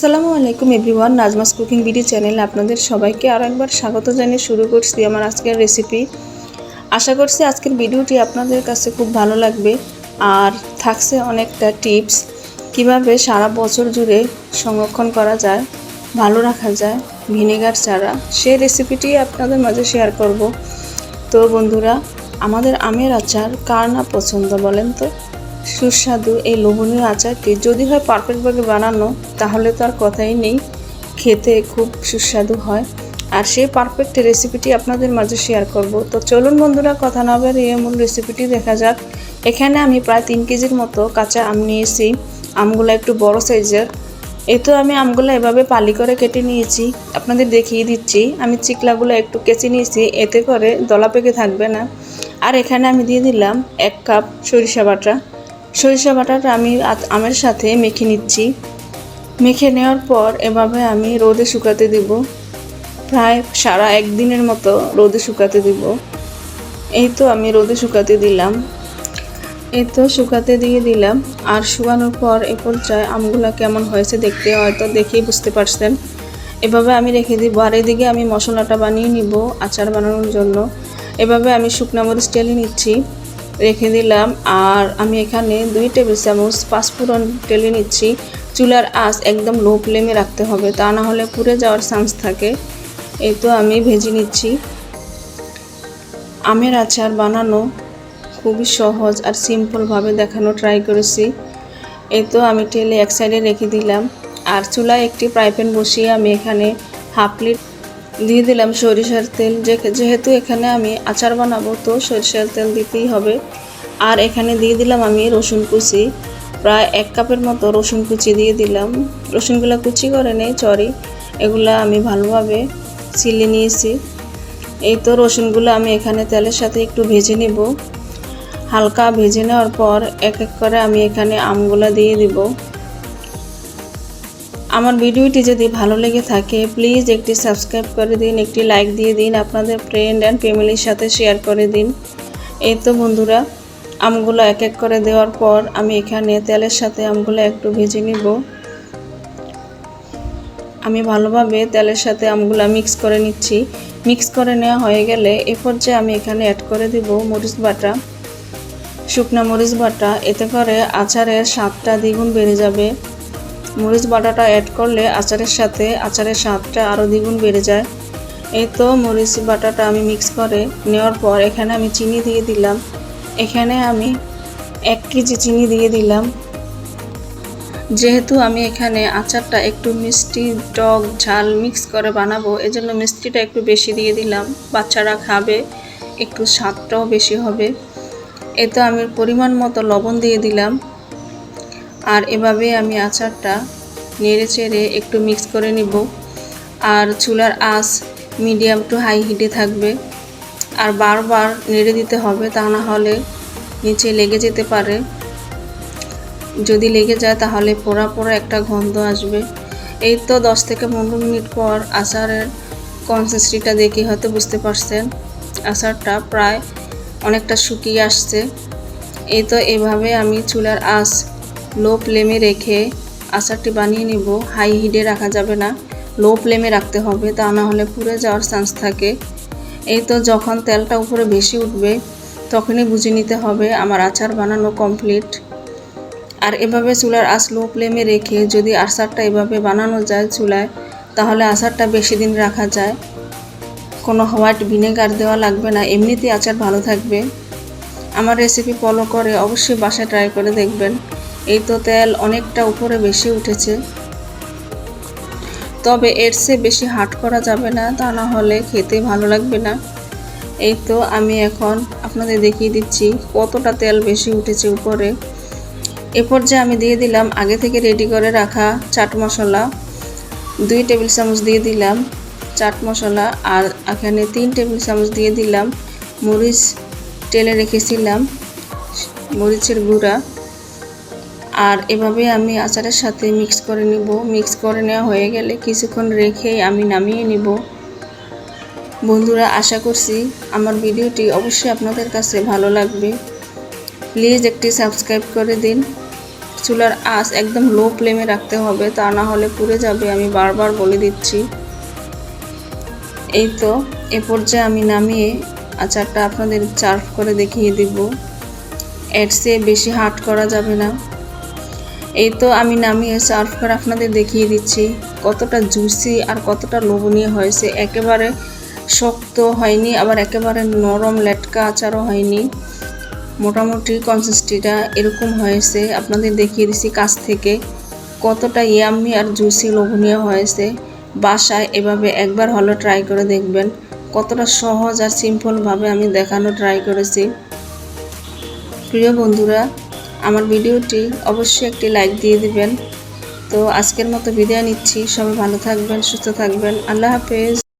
আসসালামু আলাইকুম everyone, Nazma's cooking video চ্যানেলে আপনাদের সবাইকে আরও একবার স্বাগত জানিয়ে শুরু করছি আমার আজকের রেসিপি আশা করছি আজকের ভিডিওটি আপনাদের কাছে খুব ভালো লাগবে আর থাকছে অনেকটা টিপস কীভাবে সারা বছর জুড়ে সংরক্ষণ করা যায়, ভালো রাখা যায়, ভিনেগার ছাড়া। সেই রেসিপিটি আপনাদের মাঝে শেয়ার করব। তো বন্ধুরা, আমাদের আমের আচার কার না পছন্দ বলেন তো? সুস্বাদু এই লোভনীয় আচারটি যদি হয় পারফেক্টভাবে বানানো, তাহলে তো আর কথাই নেই। খেতে খুব সুস্বাদু হয়। আর সেই পারফেক্ট রেসিপিটি আপনাদের মাঝে শেয়ার করব। তো চলুন বন্ধুরা, কথা না বেরিয়ে মূল রেসিপিটি দেখা যাক। এখানে আমি প্রায় তিন কেজির মতো কাঁচা আম নিয়েছি। আমগুলো একটু বড় সাইজের। এই তো আমি আমগুলো এভাবে পালি করে কেটে নিয়েছি। আপনাদের দেখিয়ে দিচ্ছি। আমি চিকলাগুলো একটু কেচে নিয়েছি। এতে করে দলা পেকে থাকবে না। আর এখানে আমি দিয়ে দিলাম এক কাপ সরিষা বাটা। সরিষা বাটাটা আমি আমের সাথে মেখে নিচ্ছি। মেখে নেওয়ার পর এভাবে আমি রোদে শুকাতে দিব। প্রায় সারা একদিনের মতো রোদে শুকাতে দিব। এই তো আমি রোদে শুকাতে দিলাম। এই তো শুকাতে দিয়ে দিলাম। আর শুকানোর পর এ পর্যায়ে আমগুলো কেমন হয়েছে দেখতে হয়তো দেখেই বুঝতে পারছেন। এভাবে আমি রেখে দিব। আর এদিকে আমি মশলাটা বানিয়ে নিব, আচার বানানোর জন্য। এভাবে আমি শুকনা মরিচ টেলে নিচ্ছি। রেখে দিলাম। আর আমি এখানে দুই টেবিল চামচ পাঁচফোড়ন টেলে নিচ্ছি। চুলার আঁচ একদম লো ফ্লেমে রাখতে হবে, তা না হলে পুড়ে যাওয়ার চান্স থাকে। এই তো আমি ভেজে নিচ্ছি। আমের আচার বানানো খুবই সহজ আর সিম্পলভাবে দেখানো ট্রাই করেছি। এই তো আমি টেলে এক সাইডে রেখে দিলাম। আর চুলায় একটি ফ্রাই প্যান বসিয়ে আমি এখানে হাফ লিট দিয়ে দিলাম সরিষার তেল। যেহেতু এখানে আমি আচার বানাবো, তো সরিষার তেল দিতেই হবে। আর এখানে দিয়ে দিলাম আমি রসুন কুচি। প্রায় এক কাপের মতো রসুন কুচি দিয়ে দিলাম। রসুনগুলো কুচি করে নেই চরি এগুলা আমি ভালোভাবে ছিলে নিয়েছি। এই তো রসুনগুলো আমি এখানে তেলের সাথে একটু ভেজে নেব। হালকা ভেজে নেওয়ার পর এক এক করে আমি এখানে আমগুলো দিয়ে দিব। আমার ভিডিওটি যদি ভালো লেগে থাকে প্লিজ একটি সাবস্ক্রাইব করে দিন, একটি লাইক দিয়ে দিন, আপনাদের ফ্রেন্ড অ্যান্ড ফ্যামিলির সাথে শেয়ার করে দিন। এই তো বন্ধুরা, আমগুলো এক এক করে দেওয়ার পর আমি এখানে তেলের সাথে আমগুলো একটু ভেজে নিব। আমি ভালোভাবে তেলের সাথে আমগুলো মিক্স করে নিচ্ছি। মিক্স করে নেওয়া হয়ে গেলে এ পর্যায়ে আমি এখানে অ্যাড করে দিব মরিচ বাটা। শুকনা মরিচ বাটা, এতে করে আচারের স্বাদটা দ্বিগুণ বেড়ে যাবে। মরিচ বাটাটা অ্যাড করলে আচারের সাথে আচারের স্বাদটা আরও দ্বিগুণ বেড়ে যায়। এই তো মরিচ বাটাটা আমি মিক্স করে নেওয়ার পর এখানে আমি চিনি দিয়ে দিলাম। এখানে আমি এক কেজি চিনি দিয়ে দিলাম। যেহেতু আমি এখানে আচারটা একটু মিষ্টি টক ঝাল মিক্স করে বানাবো, এজন্য মিষ্টিটা একটু বেশি দিয়ে দিলাম। বাচ্চারা খাবে, একটু স্বাদটাও বেশি হবে। এ তো আমি পরিমাণ মতো লবণ দিয়ে দিলাম। আর এভাবে আমি আচারটা নেড়ে চেড়ে একটু মিক্স করে নিব। আর চুলার আঁচ মিডিয়াম টু হাই হিটে থাকবে। আর বারবার নেড়ে দিতে হবে, তা না হলে নিচে লেগে যেতে পারে। যদি লেগে যায়, তাহলে পোড়া পোড়া একটা গন্ধ আসবে। এই তো দশ থেকে পনেরো মিনিট পর আচারের কনসিস্টেন্সিটা দেখে হয়তো বুঝতে পারছেন। আচারটা প্রায় অনেকটা শুকিয়ে আসছে। এই তো এভাবে আমি চুলার আঁচ লো ফ্লেমে রেখে আচারটি বানিয়ে নিব। হাই হিটে রাখা যাবে না। লো ফ্লেমে রাখতে হবে, তা না হলে পুড়ে যাওয়ার চান্স থাকে। এই তো যখন তেলটা উপরে বেশি উঠবে, তখনই বুঝে নিতে হবে আমার আচার বানানো কমপ্লিট আর এভাবে চুলার আঁচ লো ফ্লেমে রেখে যদি আচারটা এভাবে বানানো যায় চুলায়, তাহলে আচারটা বেশি দিন রাখা যায়। কোনো হোয়াইট ভিনেগার দেওয়া লাগবে না, এমনিতেই আচার ভালো থাকবে। আমার রেসিপি ফলো করে অবশ্যই বাসায় ট্রাই করে দেখবেন। এই তো তেল অনেকটা উপরে বেশি উঠেছে। তবে এর চেয়ে বেশি হাট করা যাবে না, তা না হলে খেতে ভালো লাগবে না। এই তো আমি এখন আপনাদের দেখিয়ে দিচ্ছি কতটা তেল বেশি উঠেছে উপরে। এ পর্যায়ে আমি দিয়ে দিলাম আগে থেকে রেডি করে রাখা চাট মশলা। দুই টেবিল চামচ দিয়ে দিলাম চাট মশলা আর এখানে তিন টেবিল চামচ দিয়ে দিলাম মরিচ টেলে রেখেছিলাম, মরিচের গুঁড়া। আর এভাবে আমি আচারের সাথে মিক্স করে নিব। মিক্স করে নেওয়া হয়ে গেলে কিছুক্ষণ রেখে আমি নামিয়ে নিব। বন্ধুরা, আশা করছি আমার ভিডিওটি অবশ্যই আপনাদের কাছে ভালো লাগবে। প্লিজ একটি সাবস্ক্রাইব করে দিন। চুলার আঁচ একদম লো ফ্লেমে রাখতে হবে, তা না হলে পুড়ে যাবে, আমি বারবার বলে দিচ্ছি। এই তো, এ পর্যায়ে আমি নামিয়ে আচারটা আপনাদের চার্ভ করে দেখিয়ে দিব। এর চেয়ে বেশি হাট করা যাবে না। এই তো আমি নামিয়ে সার্ভ করে আপনাদের দেখিয়ে দিচ্ছি কতটা জুসি আর কতটা লোভনীয় হয়েছে। একেবারে শক্ত হয়নি, আবার একেবারে নরম লেটকা আচারও হয়নি। মোটামুটি কনসিস্টিটা এরকম হয়েছে। আপনাদের দেখিয়ে দিচ্ছি কাছ থেকে কতটা ইয়াম্মি আর জুসি লোভনীয় হয়েছে। বাসায় এভাবে একবার হলো ট্রাই করে দেখবেন। কতটা সহজ আর সিম্পলভাবে আমি দেখানো ট্রাই করেছি। প্রিয় বন্ধুরা আমার ভিডিওটি অবশ্যই একটি লাইক দিয়ে দিবেন। তো আজকের মতো বিদায় নিচ্ছি। সবাই ভালো থাকবেন, সুস্থ থাকবেন। আল্লাহ হাফেজ।